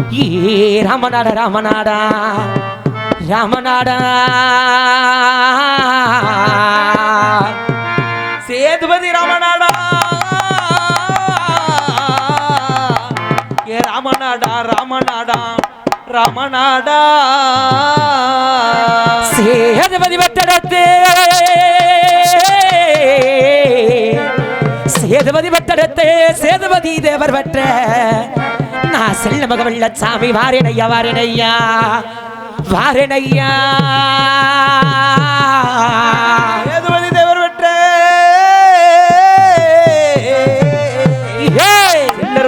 ஏ ராமநாடா ராமநாடா ராமநாடா சேதுபதி ராமநாடா ஏ ராமநாடா ராமநாடா ராமநாடா சேதுபதி பட்டடத்தே சேதுபதி பட்டடத்தே சேதுபதி தேவர் பற்ற செல்ல மக வெள்ளச்சாமி வாரேனையா வாரேனையா வாரேனையா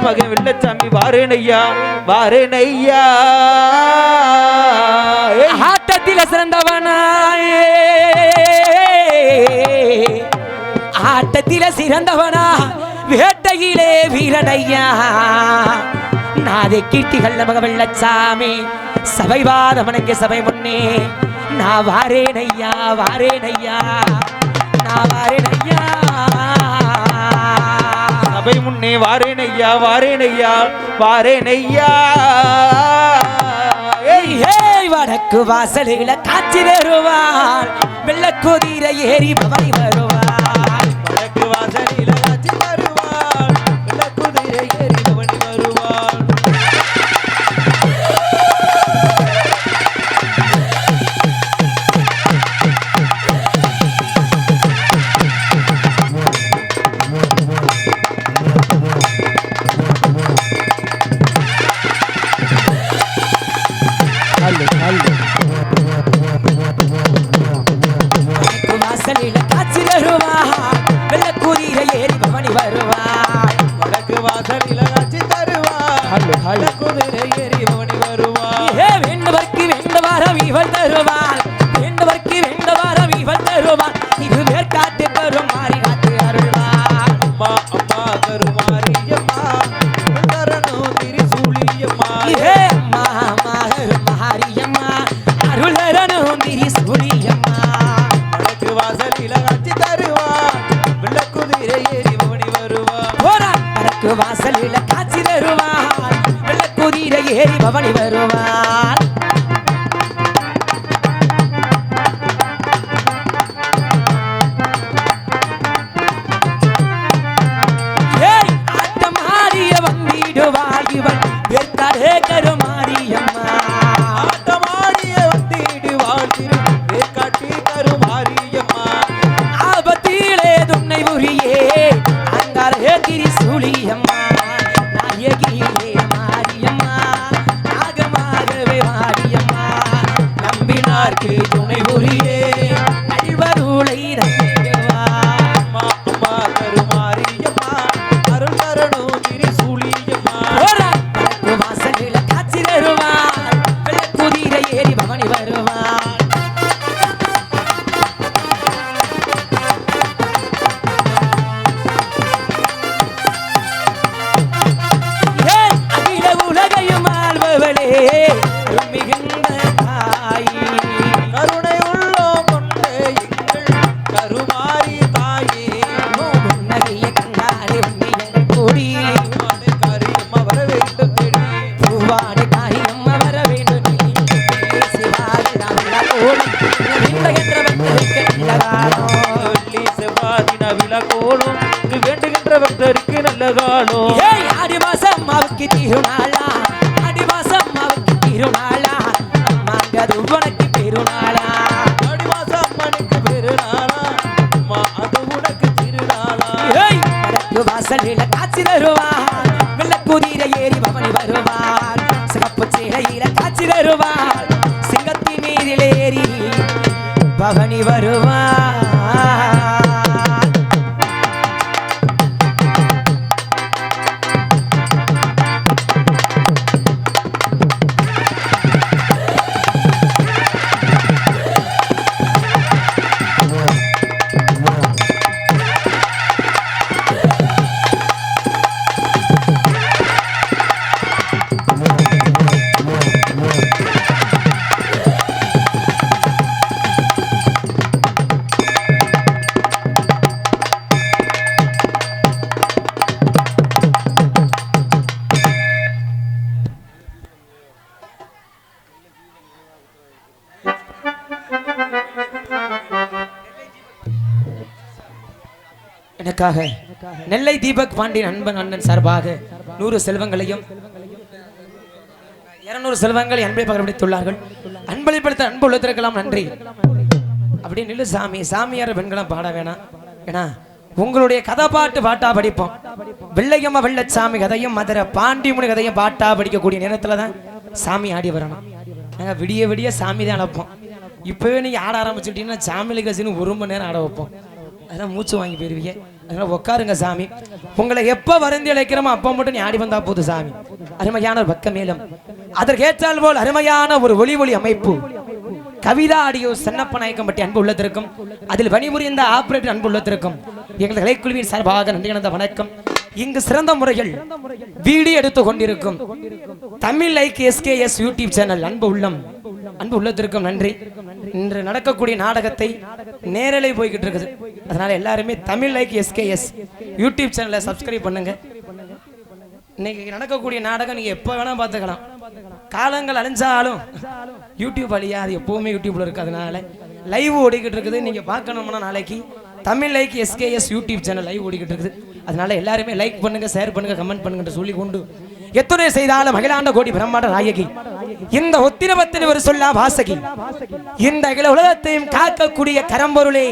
மகன் வெள்ளச்சாமி வாரேனையா வாரேனையா ஆட்டத்தில சிறந்தவனாயே. ஆட்டத்தில சிறந்தவனா வேட்டையிலே வீரனையா. நாதே கீர்த்திகள் நமக வெள்ளச்சாமி. சபைவாத வணங்க சபை முன்னே. நான் வாரேன் ஐயா வாரேன் ஐயா நான் வாரேன் ஐயா சபை முன்னே வாரேன் ஐயா வாரேன் ஐயா வாரேன் ஐயா வடக்கு வாசலில காட்சி வருவாள் வெள்ளக்குதிர ஏறி பவனி வரும். காட்சி வருவாள் வெள்ளக்குதிர ஏறி பவனி வருவாள் வடக்கு வாசலில காட்சி தருவாள் வாசலில் காட்சி தருவாள் வெள்ளக்குதிர ஏறி பவனி வருவான் செவ்வாதின விழாக்கோளும் இது வேண்டுகின்ற பக்தருக்கு நல்ல காலம் ஏய் ஆடி மாசம் அம்மாவுக்கு திருநாளா? ஆடி மாசம் அம்மாவுக்கு திருநாளா? அம்மாங்கது உனக்கு பெருநாளா ஆடி மாசம் அம்மனுக்கு பெருநாளா. அம்மா அது உனக்கு திருநாளா. ஏய் வடக்கு வாசலில காட்சி தருவாள். வெள்ளக்குதிரை ஏறி பவனி வருவாள். சிறப்பு சேலையில காட்சி தருவாள். சிங்கத்தின் மீதில் ஏறி பவனி வருவாள். எனக்காக நெல்லை தீபக் பாண்டியன் அன்பன் அண்ணன் சார்பாக நூறு செல்வங்களையும் இருநூறு செல்வங்களை அன்பை பகிர்ந்துள்ளார்கள் அன்பளிப்படுத்த அன்பு உள்ளத்திற்கெல்லாம் நன்றி. அப்படி நில்லு சாமி சாமியார் பெண்களும் பாட வேணாம். ஏன்னா உங்களுடைய கதை பாட்டு பாட்டா படிப்போம். வெள்ளையம்மா வெள்ளச்சாமி கதையும் மதுரை பாண்டிமுனி கதையும் பாட்டா படிக்கக்கூடிய நேரத்துல தான் சாமி ஆடி வரணும். நாங்கள் விடிய விடிய சாமி தான் அழைப்போம். இப்பவே நீங்க ஆட ஆரம்பிச்சுட்டீங்கன்னா சாமிலி கசின்னு ஒரு மணி நேரம் ஆட வைப்போம். அதான் மூச்சு வாங்கி போயிருவீங்க. அதனால உட்காருங்க சாமி. உங்களை எப்ப வருந்தி அழைக்கிறோமோ அப்போ மட்டும் நீ ஆடி வந்தா போதும் சாமி. அருமையான ஒரு பக்க மேலும் அதற்கேற்றால் போல் அருமையான ஒரு ஒளி ஒளி அமைப்பு. கவிதா ஆடியோ சன்னப்ப நாயக்கம் பற்றி அன்பு உள்ளத்திற்கும் அதில் பணிபுரிந்த ஆபரேட்டர் அன்பு உள்ளத்திற்கும் எங்கள் கலைக்குழுவின் சார்பாக நன்றி கலந்த வணக்கம். இங்கு சிறந்த முறையில் வீடியோ எடுத்துக் கொண்டிருக்கும் Tamil like SKS YouTube channel அன்பு உள்ளம். அன்பு உள்ளத்திற்கும் நன்றி. இன்று நடக்கக்கூடிய நாடகத்தை நேரலை போய்கிட்டு இருக்குது. அதனால எல்லாருமே தமிழ் லைக் எஸ்கேஎஸ் யூடியூப் சேனலை சப்ஸ்கிரைப் பண்ணுங்க. இன்னைக்கு நடக்கக்கூடிய நாடகம் நீங்க எப்போ வேணா பார்த்துக்கலாம். காலங்கள் அழிஞ்சாலும் யூடியூப் அழியா அது எப்பவுமே யூடியூப்ல இருக்கு அதனால லைவ் ஓடிக்கிட்டு இருக்குது. நீங்க பார்க்கணும்னா நாளைக்கு Tamil like SKS YouTube channel live ஓடிக்கிட்டு இருக்குது. அதனால எல்லாருமே லைக் பண்ணுங்க ஷேர் பண்ணுங்க கமெண்ட் பண்ணுங்க சொல்லி கொண்டு எத்துணை செய்தாலும் அகிலாண்ட கோடி பிரம்மாண்ட நாயகி. இந்த ஒத்திரபத்தில் ஒரு சொல்லா வாசகி. இந்த அகில உலகத்தையும் காக்கக்கூடிய கரம்பொருளே.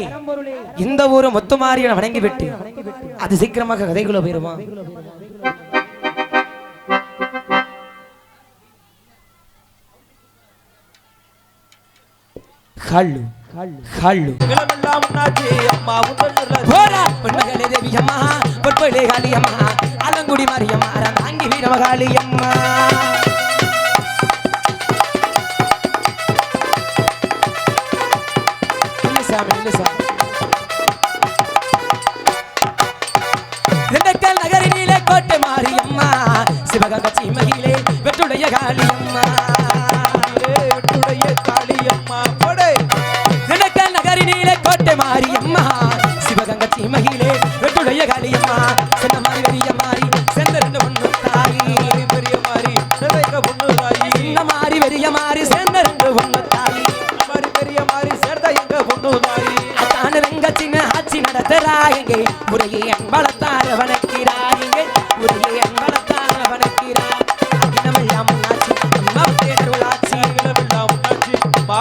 இந்த ஊரு மொத்தமாரியை வணங்கிவிட்டு அது சீக்கிரமாக கதைக்குள்ள ஹல்லு ஹல்லு இளமெல்லாம் உன்னாச்சு அம்மா உந்தன் போரா பொன்மகளே தேவி அம்மா. பொற்பொயிலே காளியம்மா அலங்குடி மாரியம்மா தாங்கி வீரமகாளி அம்மா நில்லு திண்டுக்கல் நகரினிலே கோட்டை மாரியம்மா சிவகங்கை சீமையிலே வெற்றுடைய திண்டுக்கல் நகரினிலே கோட்டை ஆட்சி நடத்துறாயங்க. முறையே அன்பளத்தார வணக்கிறாயங்க முறையே அன்பளத்தார வணக்கிறார் அகிலமெல்லாம் முன்னாச்சி அம்மா உள்ளச்சு அகிலமெல்லாம் முன்னாச்சி அம்மா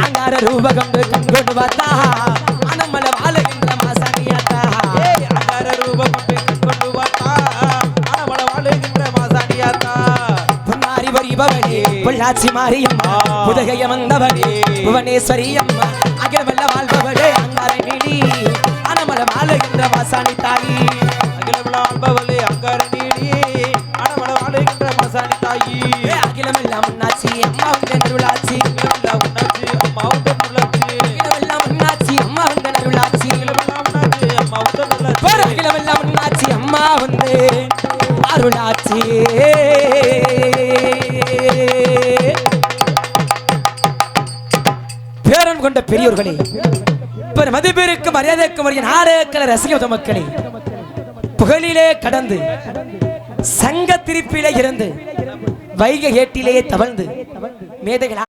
அங்கார ரூபகண்டு கண்கொண்டு பார்த்தா பொள்ளாச்சி மாரியம்மா. புதகைய வந்தவனே புவனேஸ்வரி அம்மா அகிலமெல்ல வாழ்பவளே அங்கார நீடி அனமல வாழுகின்ற மாசாணி தாயி. அகிலமெல்லாம் ஆள்பவளே அங்கார நீடி ஆனமள வாழுகின்ற மாசாணி தாயி. ஏ அகிலமெல்லாம் முன்னாச்சி அம்மா உங்க நருளாச்சி இளமெல்லாம் உன்னாச்சு அம்மா உங்க நருளாச்சி இளமெல்லாம் உன்னாச்சு அம்மா உந்தன் உள்ளச்சு போற அகிலமெல்லாம் முன்னாச்சி அம்மா வந்து அருளாச்சி பெரியோர்களே பெரு மதிப்பிற்கு மரியாதைக்கு மரியாதை நாடகக்கல ரசிக மக்களே. புகழிலே கடந்து சங்க திருப்பிலே இருந்து வைகை ஏட்டிலேயே தவழ்ந்து மேதைகள்